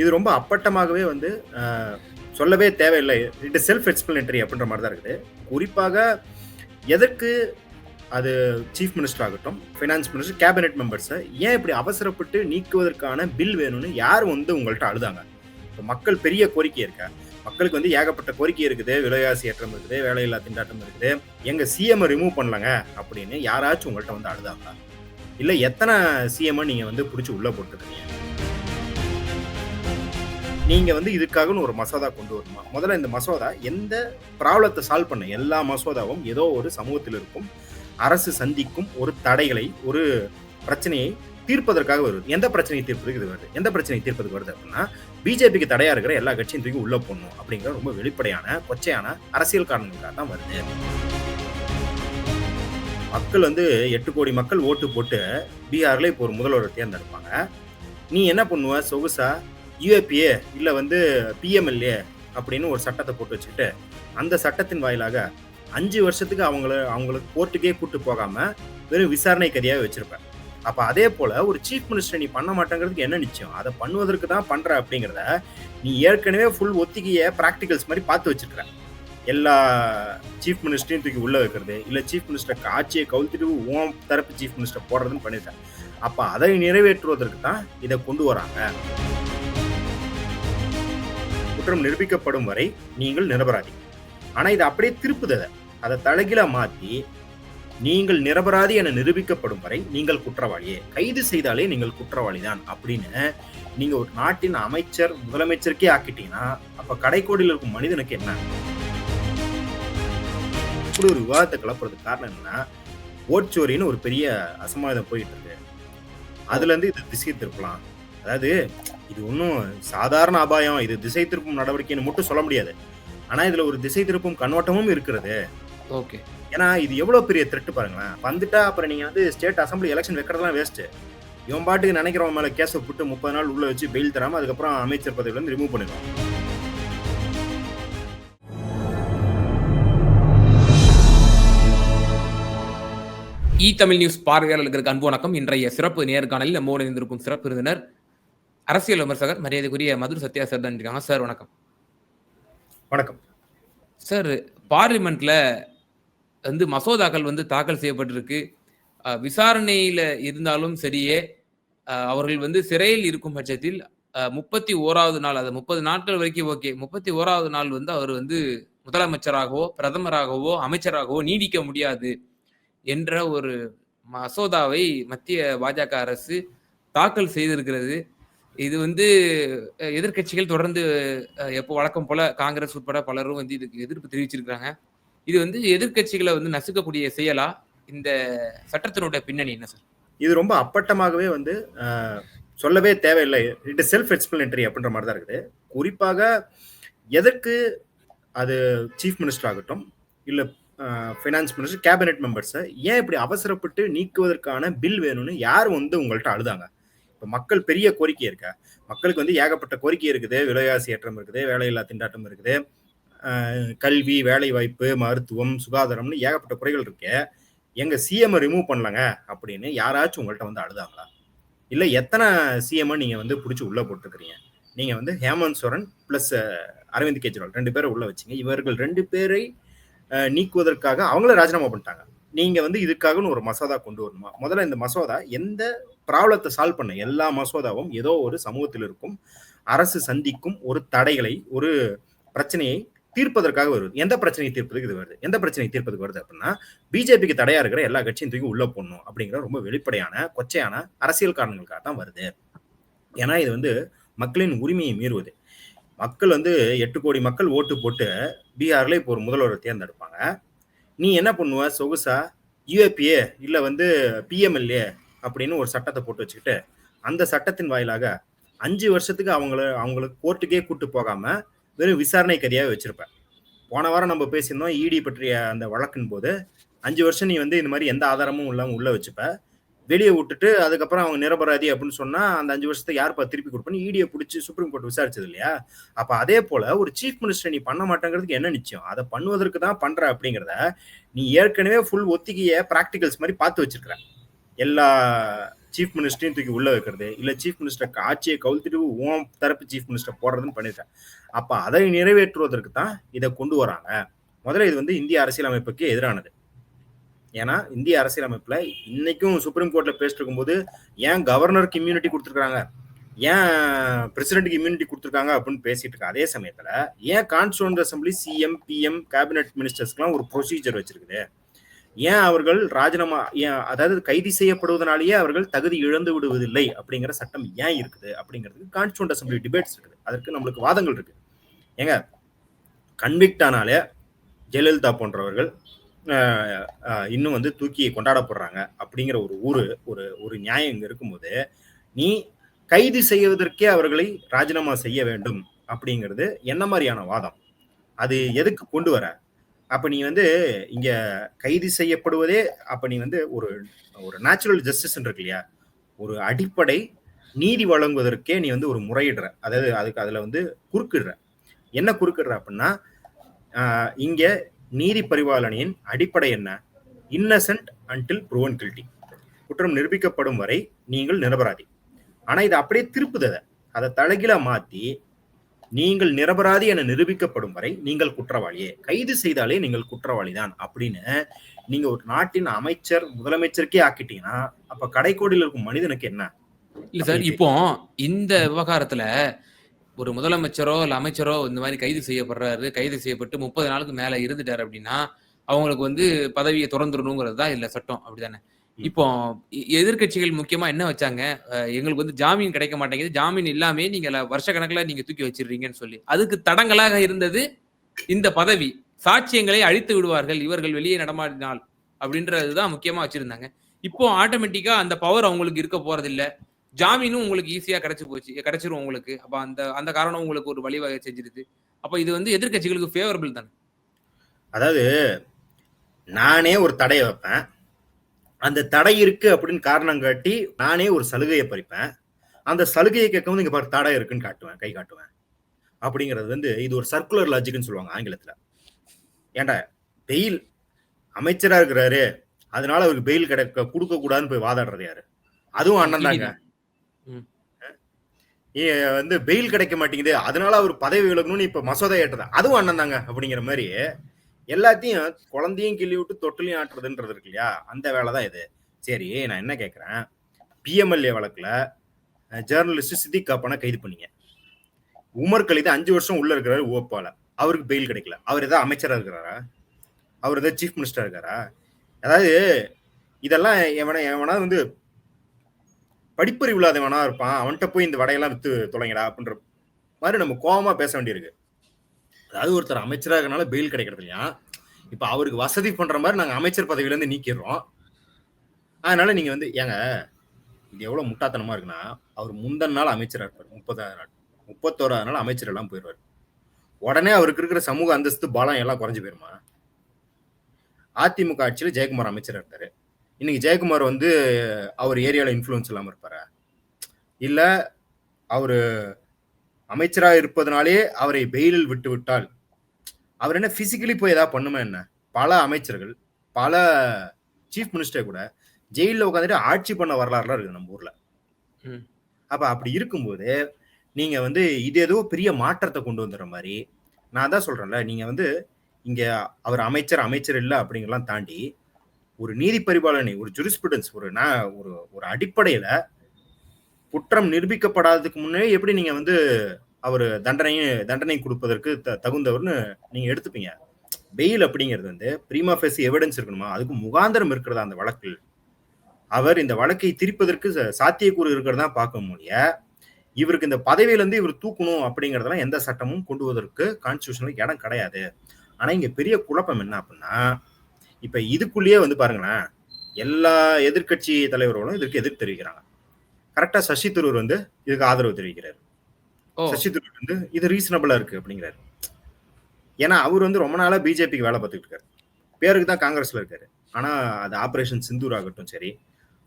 இது ரொம்ப அப்பட்டமாகவே வந்து சொல்லவே தேவையில்லை. இட் செல்ஃப் எக்ஸ்பிளனேட்டரி அப்படின்ற மாதிரி தான் இருக்குது. குறிப்பாக எதற்கு அது சீஃப் மினிஸ்டர் ஆகட்டும் ஃபைனான்ஸ் மினிஸ்டர் கேபினெட் மெம்பர்ஸை ஏன் இப்படி அவசரப்பட்டு நீக்குவதற்கான பில் வேணும்னு யார் வந்து உங்கள்கிட்ட அழுதாங்க? இப்போ மக்கள் பெரிய கோரிக்கை இருக்கா? மக்களுக்கு வந்து ஏகப்பட்ட கோரிக்கை இருக்குது. விலைவாசி ஏற்றம் இருக்குது. வேலையில்லா திண்டாட்டம் இருக்குது. எங்கள் சிஎம் ரிமூவ் பண்ணலங்க அப்படின்னு யாராச்சும் உங்கள்கிட்ட வந்து அழுதாங்களா? இல்லை எத்தனை சிஎம்ஐ நீங்கள் வந்து பிடிச்சி உள்ளே போட்டுருக்கீங்க நீங்க வந்து இதுக்காகன்னு ஒரு மசோதா கொண்டு வரணுமா? முதல்ல இந்த மசோதா எந்த ப்ராப்ளத்தை சால்வ் பண்ண? எல்லா மசோதாவும் ஏதோ ஒரு சமூகத்தில் இருக்கும். அரசு சந்திக்கும் ஒரு தடைகளை ஒரு பிரச்சனையை தீர்ப்பதற்காக வருது. எந்த பிரச்சனையை தீர்ப்பதுக்கு இது வருது? எந்த பிரச்சனையை தீர்ப்பதுக்கு வருது அப்படின்னா பிஜேபிக்கு தடையா இருக்கிற எல்லா கட்சியும் தூக்கி உள்ள போடணும் அப்படிங்கிற ரொம்ப வெளிப்படையான கொச்சையான அரசியல் காரணங்களுக்காக தான் வருது. மக்கள் வந்து எட்டு கோடி மக்கள் ஓட்டு போட்டு பீகார்ல இப்போ ஒரு முதல்வரை தேர்ந்தெடுப்பாங்க. நீ என்ன பண்ணுவ? சொகுசா யூஏபிஏ இல்லை வந்து பிஎம்எல்ஏ அப்படின்னு ஒரு சட்டத்தை போட்டு வச்சுக்கிட்டு அந்த சட்டத்தின் வாயிலாக அஞ்சு வருஷத்துக்கு அவங்கள அவங்களுக்கு கோர்ட்டுக்கே கூட்டு போகாம வெறும் விசாரணை கதியாக வச்சிருப்பேன் அப்போ அதே போல ஒரு சீஃப் மினிஸ்டர் நீ பண்ண மாட்டேங்கிறதுக்கு என்ன நிச்சயம்? அதை பண்ணுவதற்கு தான் பண்ற அப்படிங்கிறத நீ ஏற்கனவே ஃபுல் ஒத்திகைய ப்ராக்டிகல்ஸ் மாதிரி பார்த்து வச்சிருக்கிற. எல்லா சீஃப் மினிஸ்டரையும் தூக்கி உள்ள வைக்கிறது இல்லை சீஃப் மினிஸ்டர் ஆட்சியை கவுத்திட்டு ஓம் தரப்பு சீஃப் மினிஸ்டர் போடுறதுன்னு பண்ணிட்டேன். அப்போ அதை நிறைவேற்றுவதற்கு தான் இதை கொண்டு வராங்க. குற்றம் நிரூபிக்கப்படும் வரை நீங்கள் நிரபராதி ஆனால் இதை அப்படியே திருப்புது அதை அதை மாற்றி நீங்கள் நிரபராதி என நிரூபிக்கப்படும் வரை நீங்கள் குற்றவாளியே. கைது செய்தாலே நீங்கள் குற்றவாளி தான் அப்படின்னு நீங்க ஒரு நாட்டின் அமைச்சர் முதலமைச்சருக்கே ஆக்கிட்டீங்கன்னா அப்ப கடைக்கோடியில் இருக்கும் மனிதனுக்கு என்ன? இப்படி ஒரு விவாதத்தை கிளப்புறதுக்கு காரணம் என்னன்னா ஓட்சோரின்னு ஒரு பெரிய அசம்பாவிதம் போயிட்டு இருக்கு. அதுல இருந்து இதை திசை திருப்பலாம். அதாவது இது ஒன்றும் சாதாரண அபாயம் இது திசை திருப்பும் நடவடிக்கைன்னு மட்டும் சொல்ல முடியாது. ஆனா இதுல ஒரு திசை திருப்பும் கண்ணோட்டமும் இருக்கிறது. ஓகே. ஏன்னா இது எவ்வளவு பெரிய த்ரெட் பாருங்களேன். வந்துட்டா அப்புறம் நீங்க வந்து ஸ்டேட் அசம்பிளி எலெக்ஷன் வைக்கிறதுலாம் வேஸ்ட் இவன் பாட்டுக்கு நினைக்கிறவன் மேல கேஸை போட்டு முப்பது நாள் உள்ள வச்சு பெயில் தராம அதுக்கப்புறம் அமைச்சர் பதவியில இருந்து ரிமூவ் பண்ணிடுவான். இ தமிழ் நியூஸ் பார்வையாளர்களுக்கு அன்பு வணக்கம். இன்றைய சிறப்பு நேர்காணலில் நம்மோடு இணைந்திருக்கும் சிறப்பு விருந்தினர் அரசியல் விமர்சகர் மரியாதைக்குரிய மதுர் சத்யா சார் தான் இருக்காங்க. சார் வணக்கம். வணக்கம். சார் பார்லிமெண்ட்ல வந்து மசோதாக்கள் வந்து தாக்கல் செய்யப்பட்டிருக்கு. விசாரணையில இருந்தாலும் சரியே அவர்கள் வந்து சிறையில் இருக்கும் பட்சத்தில் முப்பத்தி ஓராவது நாள் அது முப்பது நாட்கள் வரைக்கும் ஓகே முப்பத்தி ஓராவது நாள் வந்து அவர் வந்து முதலமைச்சராகவோ பிரதமராகவோ அமைச்சராகவோ நீடிக்க முடியாது என்ற ஒரு மசோதாவை மத்திய பாஜக அரசு தாக்கல் செய்திருக்கிறது. இது வந்து எதிர்கட்சிகள் எதிர்க்கட்சிகள் தொடர்ந்து எப்போ வழக்கம் போல காங்கிரஸ் உட்பட பலரும் வந்து இதுக்கு எதிர்ப்பு தெரிவிச்சிருக்கிறாங்க. இது வந்து எதிர்க்கட்சிகளை வந்து நசுக்கக்கூடிய செயலா? இந்த சட்டத்தினுடைய பின்னணி என்ன சார்? இது ரொம்ப அப்பட்டமாகவே வந்து சொல்லவே தேவையில்லை. இட் செல்ஃப் எக்ஸ்பிளனேட்டரி அப்படின்ற மாதிரி தான் இருக்குது. குறிப்பாக எதற்கு அது சீஃப் மினிஸ்டர் ஆகட்டும் இல்லை ஃபைனான்ஸ் மினிஸ்டர் கேபினெட் மெம்பர்ஸை ஏன் இப்படி அவசரப்பட்டு நீக்குவதற்கான பில் வேணும்னு யார் வந்து உங்கள்கிட்ட அழுதாங்க? இப்போ மக்கள் பெரிய கோரிக்கை இருக்கா? மக்களுக்கு வந்து ஏகப்பட்ட கோரிக்கை இருக்குது. விலைவாசி ஏற்றம் இருக்குது வேலையில்லா திண்டாட்டம் இருக்குது. கல்வி வேலை வாய்ப்பு மருத்துவம் சுகாதாரம்னு ஏகப்பட்ட குறைகள் இருக்கு. எங்க சிஎம் ரிமூவ் பண்ணலங்க அப்படின்னு யாராச்சும் உங்கள்கிட்ட வந்து அழுதாங்களா? இல்ல எத்தனை சிஎம் நீங்க வந்து பிடிச்சி உள்ள போட்டுருக்கிறீங்க? நீங்க வந்து ஹேமந்த் சோரன் பிளஸ் அரவிந்த் கெஜ்ரிவால் ரெண்டு பேரை உள்ள வச்சீங்க. இவர்கள் ரெண்டு பேரை நீக்குவதற்காக அவங்கள ராஜினாமா பண்ணிட்டாங்க. நீங்க வந்து இதுக்காகன்னு ஒரு மசோதா கொண்டு வரணுமா? முதல்ல இந்த மசோதா எந்த ப்ராப்ளத்தை சால்வ் பண்ண எல்லா மசோதாவும் ஏதோ ஒரு சமூகத்தில் இருக்கும். அரசு சந்திக்கும் ஒரு தடைகளை ஒரு பிரச்சனையை தீர்ப்பதற்காக வருது. எந்த பிரச்சனையை தீர்ப்பதுக்கு இது வருது? எந்த பிரச்சனையை தீர்ப்பதுக்கு வருது அப்படின்னா பிஜேபிக்கு தடையா இருக்கிற எல்லா கட்சியும் தூக்கி உள்ள போடணும் அப்படிங்கிற ரொம்ப வெளிப்படையான கொச்சையான அரசியல் காரணங்களுக்காக தான் வருது. ஏன்னா இது வந்து மக்களின் உரிமையை மீறுவது. மக்கள் வந்து எட்டு கோடி மக்கள் ஓட்டு போட்டு பீகார்ல இப்போ ஒரு முதல்வரை தேர்ந்தெடுப்பாங்க. நீ என்ன பண்ணுவ? சொகுசா யூஏபிஏ இல்ல வந்து பிஎம்எல்ஏ அப்படின்னு ஒரு சட்டத்தை போட்டு வச்சுக்கிட்டு அந்த சட்டத்தின் வாயிலாக அஞ்சு வருஷத்துக்கு அவங்கள அவங்களுக்கு கோர்ட்டுக்கே கூட்டு போகாம வெறும் விசாரணை கதியாக வச்சிருப்பேன். போன வாரம் நம்ம பேசியிருந்தோம் இடி பற்றிய அந்த வழக்கின் போது அஞ்சு வருஷம் நீ வந்து இந்த மாதிரி எந்த ஆதாரமும் இல்லாமல் உள்ள வச்சுப்ப. வெளியே விட்டுட்டு அதுக்கப்புறம் அவங்க நிரபராதி அப்படின்னு சொன்னா அந்த அஞ்சு வருஷத்தை யாருப்பா திருப்பி கொடுப்பேன்னு இடியை பிடிச்சி சுப்ரீம் கோர்ட் விசாரிச்சது இல்லையா? அப்ப அதே போல ஒரு சீஃப் மினிஸ்டர் நீ பண்ண மாட்டேங்கிறதுக்கு என்ன நிச்சயம்? அதை பண்ணுவதற்கு தான் பண்ற அப்படிங்கிறத நீ ஏற்கனவே ஃபுல் ஒத்திகைய ப்ராக்டிகல்ஸ் மாதிரி பார்த்து வச்சிருக்கிற. எல்லா சீஃப் மினிஸ்டரையும் தூக்கி உள்ள வைக்கிறது. இல்ல சீஃப் மினிஸ்டர் ஆட்சியை கவுழ்த்திட்டு ஓம் தரப்பு சீஃப் மினிஸ்டர் போடுறதுன்னு பண்ணிருக்கேன். அப்ப அதை நிறைவேற்றுவதற்கு தான் இதை கொண்டு வராங்க. முதல்ல இது வந்து இந்திய அரசியலமைப்புக்கு எதிரானது. ஏன்னா இந்திய அரசியலமைப்புல இன்னைக்கும் சுப்ரீம் கோர்ட்ல பேசிட்டு இருக்கும்போது ஏன் கவர்னருக்கு இம்யூனிட்டி கொடுத்துருக்காங்க ஏன் பிரசிடென்ட்டுக்கு இம்யூனிட்டி கொடுத்துருக்காங்க அப்படின்னு பேசிட்டு இருக்க அதே சமயத்துல ஏன் constituent assembly CM PM cabinet மினிஸ்டர்ஸ்க்குலாம் ஒரு ப்ரொசீஜர் வச்சிருக்குது? ஏன் அவர்கள் ராஜினாமா ஏன் அதாவது கைது செய்யப்படுவதனாலேயே அவர்கள் தகுதி இழந்து விடுவதில்லை அப்படிங்கிற சட்டம் ஏன் இருக்குது அப்படிங்கிறதுக்கு கான்ஸ்டியூண்ட் அசம்பிளி டிபேட்ஸ் இருக்குது. அதற்கு நம்மளுக்கு வாதங்கள் இருக்கு. ஏங்க கன்விக்ட் ஆனாலே ஜெயலலிதா போன்றவர்கள் இன்னும் வந்து தூக்கி கொண்டாடப்படுறாங்க அப்படிங்கிற ஒரு ஊரு ஒரு ஒரு நியாயம் இங்கே இருக்கும்போது நீ கைது செய்வதற்கே அவர்களை ராஜினாமா செய்ய வேண்டும் அப்படிங்கிறது என்ன மாதிரியான வாதம்? அது எதுக்கு கொண்டு வர? அப்ப நீ வந்து இங்க கைது செய்யப்படுவதே அப்ப நீ வந்து ஒரு ஒரு நேச்சுரல் ஜஸ்டிஸ் இருக்கு இல்லையா? ஒரு அடிப்படை நீதி வழங்குவதற்கே நீ வந்து ஒரு முறையிடுற. அதாவது அதுக்கு அதுல வந்து குறுக்கிடுற. என்ன குறுக்கிடுற அப்படின்னா இங்க நீதி பரிபாலனையின் அடிப்படை என்ன? இன்னசென்ட் அன்டில் ப்ரூவன் கில்ட்டி குற்றம் நிரூபிக்கப்படும் வரை நீங்கள் நிரபராதி. ஆனா இது அப்படியே திருப்புததை அதை அதை தலைகீழ மாத்தி நீங்கள் நிரபராதி என நிரூபிக்கப்படும் வரை நீங்கள் குற்றவாளியே. கைது செய்தாலே நீங்கள் குற்றவாளி தான் அப்படின்னு நீங்க ஒரு நாட்டின் அமைச்சர் முதலமைச்சருக்கே ஆக்கிட்டீங்கன்னா அப்ப கடைக்கோடியில் இருக்கும் மனிதனுக்கு என்ன? இல்ல சார் இப்போ இந்த விவகாரத்துல ஒரு முதலமைச்சரோ இல்ல அமைச்சரோ இந்த மாதிரி கைது செய்யப்படுறாரு கைது செய்யப்பட்டு முப்பது நாளுக்கு மேல இருந்துட்டாரு அப்படின்னா அவங்களுக்கு வந்து பதவியை திறந்துடணுங்கிறது தான் இல்ல சட்டம். அப்படிதானே? இப்போ எதிர்கட்சிகள் முக்கியமா என்ன வச்சாங்க? எங்களுக்கு வந்து ஜாமீன் கிடைக்க மாட்டேங்குது. ஜாமீன் இல்லாமே நீங்க வருஷ கணக்குல நீங்க தூக்கி வச்சிடுறீங்கன்னு சொல்லி. அதுக்கு தடங்களாக இருந்தது இந்த பதவி. சாட்சியங்களை அழித்து விடுவார்கள். இவர்கள் வெளியே நடமாடினால் அப்படின்றதுதான் முக்கியமா வச்சிருந்தாங்க. இப்போ ஆட்டோமேட்டிக்கா அந்த பவர் அவங்களுக்கு இருக்க போறதில்ல. ஜாமீனும் உங்களுக்கு ஈஸியா கிடைச்சு போச்சு கிடைச்சிரும் உங்களுக்கு. அப்ப அந்த அந்த காரணம் உங்களுக்கு ஒரு வழிவகை செஞ்சிருது. அப்ப இது வந்து எதிர்கட்சிகளுக்கு ஃபேவரபிள் தானே? அதாவது நானே ஒரு தடையை வைப்பேன். அந்த தடை இருக்கு அப்படின்னு காரணம் காட்டி நானே ஒரு சலுகையை பறிப்பேன். அந்த சலுகையை கேட்கவும் இங்க பாரு தடை இருக்குன்னு காட்டுவேன் கை காட்டுவேன். அப்படிங்கிறது வந்து இது ஒரு சர்க்குலர் லாஜிக்னு சொல்லுவாங்க ஆங்கிலத்துல. ஏண்டா பெயில் அமைச்சரா இருக்கிறாரு அதனால அவருக்கு பெயில் கிடைக்க கொடுக்க கூடாதுன்னு போய் வாதாடுறது யாரு? அதுவும் அண்ணன் தாங்க. வந்து பெயில் கிடைக்க மாட்டேங்குது அதனால அவர் பதவி விலகணும்னு இப்ப மசோதா ஏற்றதா? அதுவும் அண்ணன் தாங்க அப்படிங்கிற மாதிரி. எல்லாத்தையும் குழந்தையும் கிள்ளி விட்டு தொட்டிலையும் ஆட்டுறதுன்றது இருக்கு இல்லையா? அந்த வேலை தான் இது. சரி நான் என்ன கேட்குறேன் பிஎம்எல்ஏ வழக்கில் ஜேர்னலிஸ்ட் சித்திக் காப்பான கைது பண்ணீங்க. உமர் கலித அஞ்சு வருஷம் உள்ள இருக்கிறாரு ஓப்பால. அவருக்கு பெயில் கிடைக்கல. அவர் ஏதாவது அமைச்சராக இருக்கிறாரா? அவர் ஏதாவது சீஃப் மினிஸ்டர் இருக்காரா? அதாவது இதெல்லாம் எவனை எவனா வந்து படிப்பறிவு இல்லாதவனா இருப்பான். அவன்கிட்ட போய் இந்த வடையெல்லாம் வித்து தொலைங்கடா அப்படின்ற மாதிரி நம்ம கோபமா பேச வேண்டியிருக்கு. அதாவது ஒருத்தர் அமைச்சராக இருக்கனால பெயில் கிடைக்கிறது இல்லையா? இப்போ அவருக்கு வசதி பண்ற மாதிரி நாங்கள் அமைச்சர் பதவியிலேருந்து நீக்கிடுறோம். அதனால நீங்க வந்து ஏங்க இது எவ்வளவு முட்டாத்தனமா இருக்குன்னா அவர் முந்தன் நாள் அமைச்சராக இருப்பார். முப்பதாயிரம் நாள். முப்பத்தோராது நாள் அமைச்சர் எல்லாம் போயிடுவார். உடனே அவருக்கு இருக்கிற சமூக அந்தஸ்து பலம் எல்லாம் குறைஞ்சு போயிருமா? அதிமுக ஆட்சியில் ஜெயக்குமார் அமைச்சராக இருந்தார் இன்னைக்கு ஜெயக்குமார் வந்து அவர் ஏரியாவில் இன்ஃப்ளூயன்ஸ் இல்லாமல் இருப்பாரா? இல்லை அவர் அமைச்சராக இருப்பதனாலே அவரை பெயிலில் விட்டு விட்டால் அவர் என்ன பிசிக்கலி போய் ஏதாவது பண்ணுமா என்ன? பல அமைச்சர்கள் பல சீஃப் மினிஸ்டர் கூட ஜெயிலில் உட்காந்துட்டு ஆட்சி பண்ண வரலாறுலாம் இருக்குது நம்ம ஊர்ல. அப்ப அப்படி இருக்கும்போது நீங்க வந்து இது ஏதோ பெரிய மாற்றத்தை கொண்டு வந்துடுற மாதிரி நான் தான் சொல்றேன்ல நீங்க வந்து இங்க அவர் அமைச்சர் அமைச்சர் இல்லை அப்படிங்கலாம் தாண்டி ஒரு நீதி பரிபாலனை ஒரு ஜுரிஸ்பிடன்ஸ் ஒரு ஒரு ஒரு அடிப்படையில குற்றம் நிரூபிக்கப்படாததுக்கு முன்னே எப்படி நீங்க வந்து அவர் தண்டனையும் தண்டனை கொடுப்பதற்கு த தகுந்தவர்னு நீங்க எடுத்துப்பீங்க. பெயில் அப்படிங்கிறது வந்து பிரீமா ஃபேஸ் எவிடன்ஸ் இருக்கணுமா? அதுக்கு முகாந்திரம் இருக்கிறதா அந்த வழக்கில்? அவர் இந்த வழக்கை திரிப்பதற்கு சாத்தியக்கூறு இருக்கிறதா பார்க்க முடிய இவருக்கு இந்த பதவியிலேருந்து இவர் தூக்கணும் அப்படிங்கிறதெல்லாம் எந்த சட்டமும் கொண்டு வருவதற்கு கான்ஸ்டியூஷனில் இடம் கிடையாது. ஆனால் இங்கே பெரிய குழப்பம் என்ன அப்படின்னா இப்போ இதுக்குள்ளேயே வந்து பாருங்களேன் எல்லா எதிர்கட்சி தலைவர்களும் இதற்கு எதிர்த்து தெரிவிக்கிறாங்க. கரெக்டா சசி தரூர் வந்து இதுக்கு ஆதரவு தெரிவிக்கிறாரு. சசி தரூர் வந்து இது ரீசனபிளா இருக்கு அப்படிங்கிறாரு. ஏன்னா அவர் வந்து ரொம்ப நாளா பிஜேபிக்கு வேலை பார்த்துட்டு இருக்காரு. பேருக்கு தான் காங்கிரஸ்ல இருக்காரு. ஆனா அது ஆபரேஷன் சிந்தூர் ஆகட்டும் சரி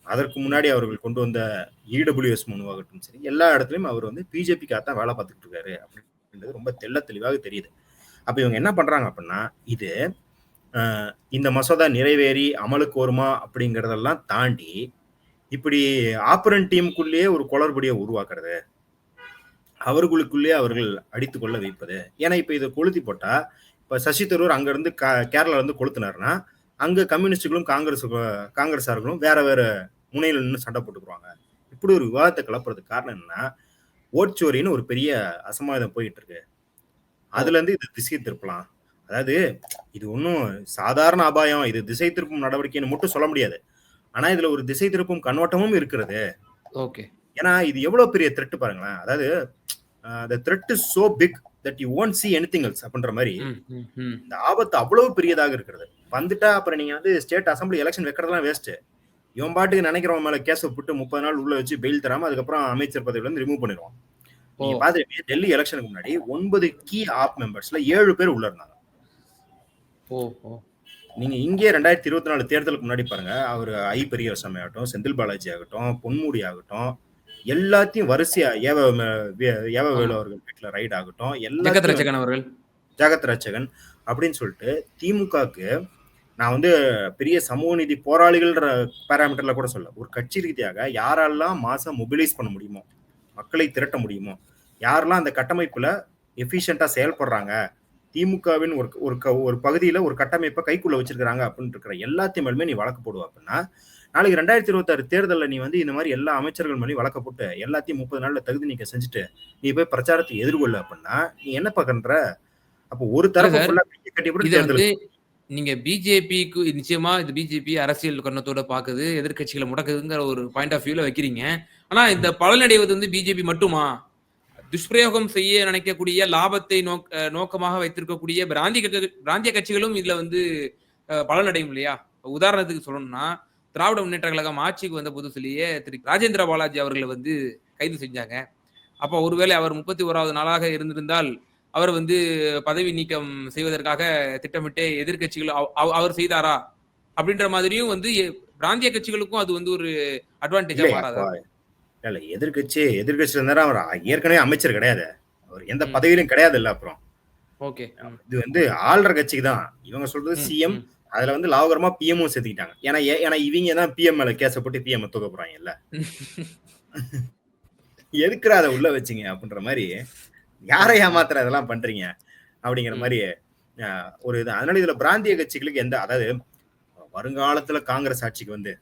அதற்கு முன்னாடி அவர்கள் கொண்டு வந்த இடபிள்யூஎஸ் மனு ஆகட்டும் சரி எல்லா இடத்துலயும் அவர் வந்து பிஜேபிக்காக தான் வேலை பார்த்துட்டு இருக்காரு அப்படின்றது ரொம்ப தெல்ல தெளிவாக தெரியுது. அப்ப இவங்க என்ன பண்றாங்க அப்படின்னா இது இந்த மசோதா நிறைவேறி அமலுக்கு வருமா அப்படிங்கிறதெல்லாம் தாண்டி இப்படி ஆப்பரன் டீமுக்குள்ளேயே ஒரு குளறுபடியை உருவாக்குறது அவர்களுக்குள்ளேயே அவர்கள் அடித்து கொள்ள வைப்பது. ஏன்னா இப்போ இதை கொளுத்தி போட்டா இப்போ சசி தரூர் அங்கேருந்து க கேரளாலேருந்து கேரளால இருந்து கொளுத்தினாருன்னா கம்யூனிஸ்டுகளும் காங்கிரஸ் காங்கிரஸார்களும் வேற வேற முனையில் நின்று சண்டை போட்டுக்குருவாங்க இப்படி ஒரு விவாதத்தை கிளப்புறதுக்கு காரணம் என்னன்னா ஓட்சோரின்னு ஒரு பெரிய அசம்பாவிதம் போயிட்டு இருக்கு அதுலேருந்து இது திசை திருப்பலாம். அதாவது இது ஒன்றும் சாதாரண அபாயம். இது திசை திருப்பும் நடவடிக்கைன்னு மட்டும் சொல்ல முடியாது. ஆனா இதுல ஒரு திசை திருப்பும் கண்ணோட்டமும் இருக்கிறது. ஓகே. ஏன்னா இது எவ்வளவு பெரிய த்ரெட் பாருங்களேன். அதாவது the thread is so big that you won't see anything else அப்படின்ற மாதிரி. இந்த ஆபத்து அவ்வளவு பெரியதாக இருக்கிறது. வந்துட்டா அப்புறம் நீங்க வந்து ஸ்டேட் அசம்பிளி எலெக்ஷன் வைக்கிறதுலாம் வேஸ்ட் இவன் பாட்டுக்கு நினைக்கிறவன் மேல கேஸை போட்டு முப்பது நாள் உள்ள வச்சு பெயில் தராம அதுக்கப்புறம் அமைச்சர் பதவியில இருந்து ரிமூவ் பண்ணிடுவான். நீங்க. பாத்துருப்பீங்க டெல்லி எலெக்ஷனுக்கு முன்னாடி ஒன்பது கீ ஆப் மெம்பர்ஸ்ல ஏழு பேர் உள்ள இருந்தாங்க. ஓ ஓ நீங்க இங்கே ரெண்டாயிரத்தி இருபத்தி நாலு தேர்தலுக்கு முன்னாடி பாருங்க அவர் ஐ பெரியசாமி ஆகட்டும் செந்தில் பாலாஜி ஆகட்டும் பொன்முடி ஆகட்டும் எல்லாத்தையும் வரிசையா ஏவ ஏவ வேலு அவர்கள் வீட்டுல ரைட் ஆகட்டும் ஜெகத் எல்லாத்தையும் ரச்சகன் அவர்கள். ஜெகத் ரட்சகன் அப்படின்னு சொல்லிட்டு திமுகக்கு நான் வந்து பெரிய சமூக நீதி போராளிகள்ன்ற பேராமீட்டர்ல கூட சொல்ல ஒரு கட்சி ரீதியாக யாரெல்லாம் மாசம் மொபிலைஸ் பண்ண முடியுமோ மக்களை திரட்ட முடியுமோ யாரெல்லாம் அந்த கட்டமைப்புல எஃபிஷியண்டா செயல்படுறாங்க திமுகவின் ஒரு ஒரு க- ஒரு பகுதியில ஒரு கட்டமைப்பை கைக்குள்ள வச்சிருக்காங்க அப்படின்னு இருக்கிற எல்லாத்தையும் மேலுமே நீ வழக்கு போடுவ அப்படின்னா நாளைக்கு ரெண்டாயிரத்தி இருபத்தாறு தேர்தலில் நீ வந்து இந்த மாதிரி எல்லா அமைச்சர்கள் மேலேயும் வழக்க போட்டு எல்லாத்தையும் முப்பது நாள்ல தகுதி நீக்க செஞ்சுட்டு நீ போய் பிரச்சாரத்தை எதிர்கொள்ள அப்படின்னா நீ என்ன பண்ற அப்போ ஒரு தரப்பு கட்டி நீங்க பிஜேபிக்கு நிச்சயமா இது பிஜேபி அரசியல் கண்ணத்தோட பாக்குது எதிர்க்கட்சிகளை முடக்குதுங்கிற ஒரு பாயிண்ட் ஆஃப் வியூல வைக்கிறீங்க. ஆனா இந்த பலனடைவது வந்து பிஜேபி மட்டுமா? துஷ்பிரயோகம் செய்ய நினைக்கக்கூடிய லாபத்தை நோக்க நோக்கமாக வைத்திருக்கக்கூடிய பிராந்திய பிராந்திய கட்சிகளும் இதுல வந்து பலனடையும் இல்லையா? உதாரணத்துக்கு சொல்லணும்னா திராவிட முன்னேற்ற கழகம் ஆட்சிக்கு வந்த புதுசுலேயே திரு. ராஜேந்திர பாலாஜி அவர்களை வந்து கைது செஞ்சாங்க. அப்போ ஒருவேளை அவர் முப்பத்தி ஓராவது நாளாக இருந்திருந்தால் அவர் வந்து பதவி நீக்கம் செய்வதற்காக திட்டமிட்டு அவ- அவர் செய்தாரா? அப்படின்ற மாதிரியும் வந்து பிராந்திய கட்சிகளுக்கும் அது வந்து ஒரு அட்வான்டேஜா மாறாதா? இல்ல எதிர்கட்சி எதிர்கட்சியில இருந்தா அவர் ஏற்கனவே அமைச்சர் கிடையாது. அவர் எந்த. பதவியிலும் கிடையாது இல்ல அப்புறம். ஓகே. இது வந்து ஆள்ற கட்சிக்கு தான் இவங்க சொல்றது சிஎம் அதுல வந்து லாவகரமா பிஎம்மும் சேர்த்துக்கிட்டாங்க. ஏன்னா ஏன்னா இவங்க தான் பிஎம் மேல கேஸ போட்டு பிஎம் தூக்க போறாங்க இல்ல எதுக்குற அதை உள்ள வச்சீங்க அப்படின்ற மாதிரி யாரை ஏமாத்துற இதெல்லாம் பண்றீங்க அப்படிங்கிற. மாதிரி ஒரு இது. அதனால இதுல பிராந்திய கட்சிகளுக்கு எந்த அதாவது வருங்காலத்துல காங்கிரஸ் ஆட்சிக்கு வந்து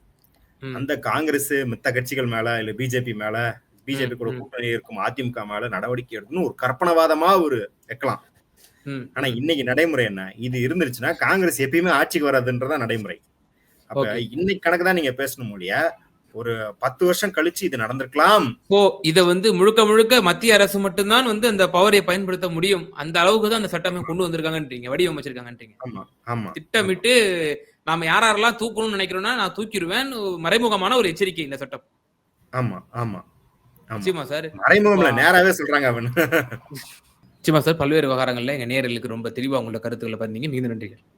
அந்த காங்கிரஸ் மித்த கட்சிகள் மேல இல்ல பிஜேபி மேல பிஜேபி கூட. கூட்டணி இருக்கும் அதிமுக மேல நடவடிக்கை எடுக்கணும் ஒரு கற்பனவாதமா ஒரு வைக்கலாம். ஆனா இன்னைக்கு நடைமுறை என்ன? இது இருந்துருச்சுன்னா காங்கிரஸ் எப்பயுமே ஆட்சிக்கு வராதுன்றதா நடைமுறை. அப்ப. இன்னைக்கு கணக்கு தான் நீங்க பேசணும் இல்லையா ஒரு பத்து வருஷம் கழிச்சு இது நடந்திருக்கலாம். ஓ இத வந்து முழுக்க முழுக்க மத்திய அரசு மட்டும்தான் வந்து அந்த பவரை பயன்படுத்த முடியும். அந்த அளவுக்கு தான் அந்த சட்டமே கொண்டு வந்திருக்காங்கன்றீங்க வடிவமைச்சிருக்காங்கன்றீங்க. ஆமா ஆமா. திட்டமிட்டு நாம யார் யாரெல்லாம் தூக்கணும்னு நினைக்கிறோம்னா நான் தூக்கிடுவேன். மறைமுகமான ஒரு எச்சரிக்கை இந்த சட்டம். ஆமா ஆமா நிச்சயமா சார். மறைமுகம்ல நேராவே சொல்றாங்க அவன். நிச்சயமா சார். பல்வேறு விவகாரங்கள்ல எங்க நேயர்களுக்கு ரொம்ப தெளிவா உங்களோட கருத்துக்களை பதிந்தீங்க மிகுந்த நன்றிகள். நன்றி